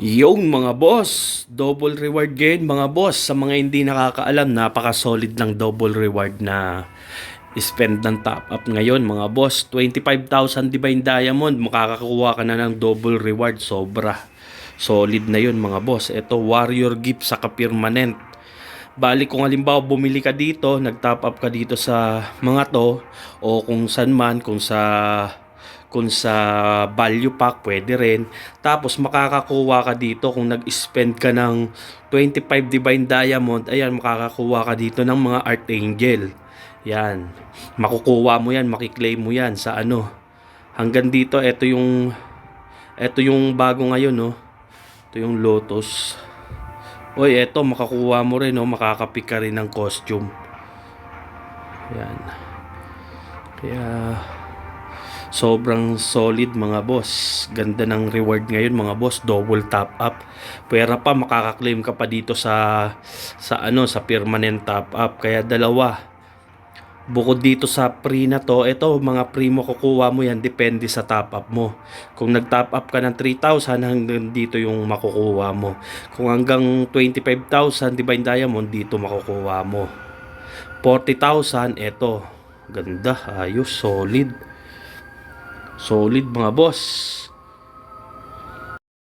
Yung mga boss, double reward game mga boss. Sa mga hindi nakakaalam, napaka-solid ng double reward na spend ng top up ngayon mga boss. 25,000 Divine Diamond, makakakuha ka na ng double reward. Sobra. Solid na yun mga boss. Ito, warrior gift sa permanent. Bali kung halimbawa bumili ka dito, nag-top up ka dito sa mga to o kung saan man, kung sa kung sa value pack pwede rin. Tapos makakakuha ka dito kung nag-spend ka ng 25 divine diamond, ayan makakakuha ka dito ng mga archangel. Yan. Makukuha mo yan, makiklaim mo yan sa ano. Hanggang dito ito yung ito yung bago ngayon no. Ito yung lotus. Oy, eto makakuha mo rin no, makakapik ka rin ng costume. Yan. Kaya sobrang solid mga boss. Ganda ng reward ngayon mga boss, double top up. Pwera pa makaka-claim ka pa dito sa sa ano, sa permanent top up. Kaya dalawa. Bukod dito sa free na to, ito mga free mo kukuha mo yan depende sa top up mo. Kung nag-top up ka ng 3,000 hanggang dito yung makukuha mo. Kung hanggang 25,000 Divine Diamond dito makukuha mo. 40,000 ito. Ganda, ayos, solid. Solid mga boss.